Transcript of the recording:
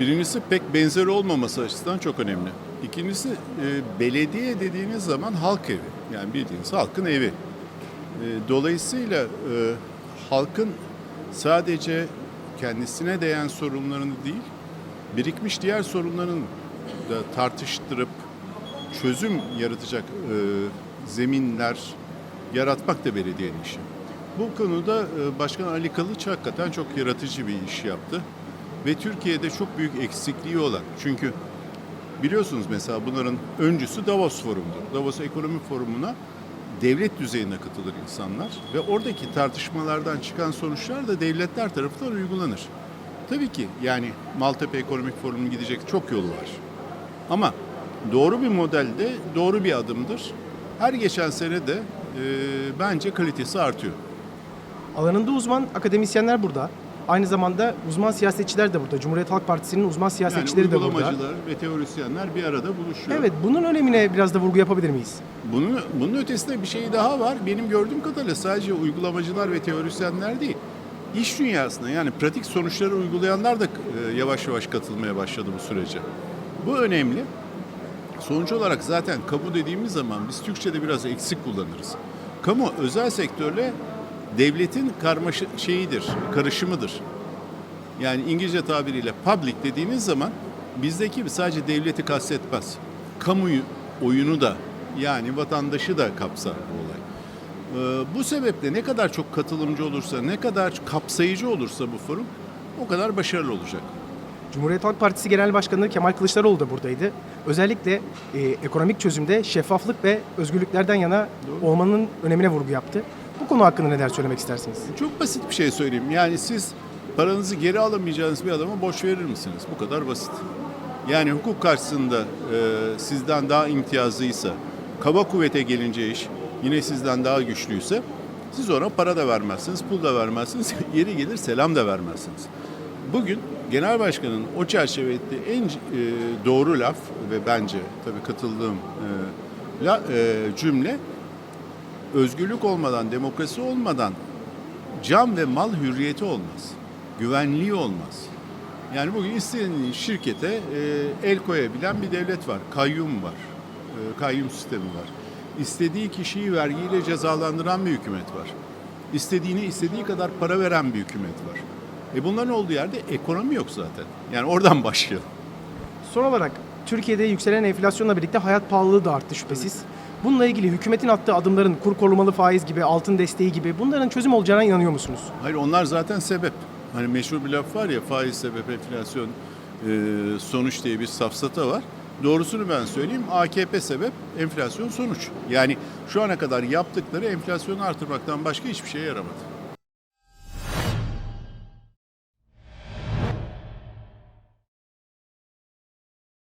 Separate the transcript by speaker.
Speaker 1: Birincisi pek benzer olmaması açısından çok önemli. İkincisi e, belediye dediğiniz zaman halk evi. Yani bildiğiniz halkın evi. E, dolayısıyla e, halkın sadece kendisine değen sorunlarını değil, birikmiş diğer sorunların da tartıştırıp çözüm yaratacak e, zeminler yaratmak da belediyenin işi. Bu konuda e, Başkan Ali Kılıç hakikaten çok yaratıcı bir iş yaptı. Ve Türkiye'de çok büyük eksikliği olan. Çünkü biliyorsunuz mesela bunların öncüsü Davos Forumu'dur. Davos Ekonomi Forumu'na devlet düzeyine katılır insanlar ve oradaki tartışmalardan çıkan sonuçlar da devletler tarafından uygulanır. Tabii ki yani Maltepe Ekonomik Forumu'nun gidecek çok yolu var. Ama doğru bir modelde doğru bir adımdır. Her geçen sene de e, bence kalitesi artıyor.
Speaker 2: Alanında uzman akademisyenler burada. Aynı zamanda uzman siyasetçiler de burada. Cumhuriyet Halk Partisi'nin uzman
Speaker 1: Yani
Speaker 2: siyasetçileri de burada.
Speaker 1: uygulamacılar ve teorisyenler bir arada buluşuyor.
Speaker 2: Evet, bunun önemine biraz da vurgu yapabilir miyiz?
Speaker 1: Bunun, bunun ötesinde bir şey daha var. Benim gördüğüm kadarıyla sadece uygulamacılar ve teorisyenler değil, iş dünyasında yani pratik sonuçları uygulayanlar da e, yavaş yavaş katılmaya başladı bu sürece. Bu önemli. Sonuç olarak zaten kamu dediğimiz zaman biz Türkçe'de biraz eksik kullanırız. Kamu özel sektörle devletin karmaşı şeyidir, karışımıdır. Yani İngilizce tabiriyle public dediğiniz zaman bizdeki sadece devleti kastetmez. Kamuyu oyunu da yani vatandaşı da kapsar bu olay. Ee, bu sebeple ne kadar çok katılımcı olursa, ne kadar kapsayıcı olursa bu forum o kadar başarılı olacak.
Speaker 2: Cumhuriyet Halk Partisi Genel Başkanı Kemal Kılıçdaroğlu da buradaydı. Özellikle e, ekonomik çözümde şeffaflık ve özgürlüklerden yana olmanın önemine vurgu yaptı. Konu hakkında neler söylemek istersiniz?
Speaker 1: Çok basit bir şey söyleyeyim. Yani siz paranızı geri alamayacağınız bir adama borç verir misiniz? Bu kadar basit. Yani hukuk karşısında e, sizden daha imtiyazlıysa, kaba kuvvete gelince iş yine sizden daha güçlüyse siz ona para da vermezsiniz, pul da vermezsiniz, yeri gelir selam da vermezsiniz. Bugün Genel Başkan'ın o çerçevede en e, doğru laf ve bence tabii katıldığım e, la, e, cümle özgürlük olmadan, demokrasi olmadan can ve mal hürriyeti olmaz. Güvenliği olmaz. Yani bugün istediğin şirkete e, el koyabilen bir devlet var. Kayyum var. E, kayyum sistemi var. İstediği kişiyi vergiyle cezalandıran bir hükümet var. İstediğine istediği kadar para veren bir hükümet var. E bunların olduğu yerde ekonomi yok zaten. Yani oradan başlayalım.
Speaker 2: Son olarak Türkiye'de yükselen enflasyonla birlikte hayat pahalılığı da arttı şüphesiz. Bununla ilgili hükümetin attığı adımların kur korumalı faiz gibi, altın desteği gibi bunların çözüm olacağına inanıyor musunuz?
Speaker 1: Hayır onlar zaten sebep. Hani meşhur bir laf var ya faiz sebep enflasyon e, sonuç diye bir safsata var. Doğrusunu ben söyleyeyim AKP sebep enflasyon sonuç. Yani şu ana kadar yaptıkları enflasyonu artırmaktan başka hiçbir şeye yaramadı.